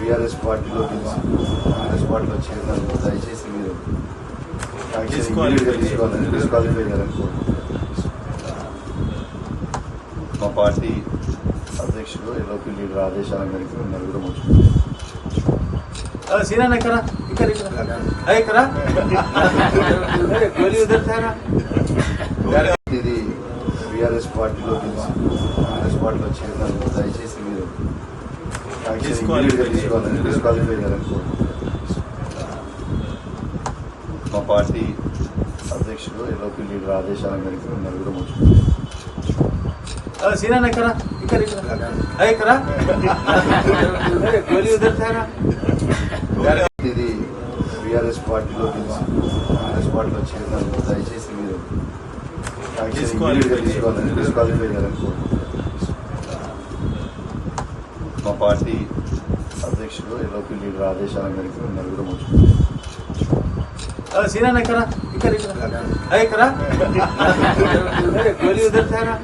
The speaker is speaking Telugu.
బీఆర్ఎస్ పార్టీలో గెలిచి కాంగ్రెస్ పార్టీలో చేరినందుకు దయచేసి మీరు యాక్షన్ తీసుకోవాలి. immediate గా తీసుకోవాలని డిస్క్వాలిఫై చేయాలని కోరుకుంటున్నాను మా పార్టీ అధ్యక్షుడు ఎల్ఓపి లీడర్ ఆదేశాల మేరకు మేము నలుగురం వచ్చుకుంటాం सीना नहीं करा इकर इकर है करा अरे गोली उधर था ना ఇది బీఆర్ఎస్ పార్టీలో గెలిచి కాంగ్రెస్ పార్టీలో చేరినందుకు దయచేసి మీరు మా పార్టీ అధ్యక్షుడు ఎల్లోపి లీడర్ ఆదేశాల మేరకు నలుగురు సీనా ఎక్కరా ఇక్కడ ఎక్కరా ఇది బీఆర్ఎస్ పార్టీలో కాంగ్రెస్ పార్టీలో చేరిన దయచేసి మీరు డిస్క్వాలిఫై చేయాలనుకోండి మా పార్టీ అధ్యక్షుడు ఎల్ఓపి లీడర్ ఆదేశాల మేరకు మేము నలుగురం వచ్చుకుంటాం सीना नहीं करा इकर इकर है करा अरे गोली उधर था ना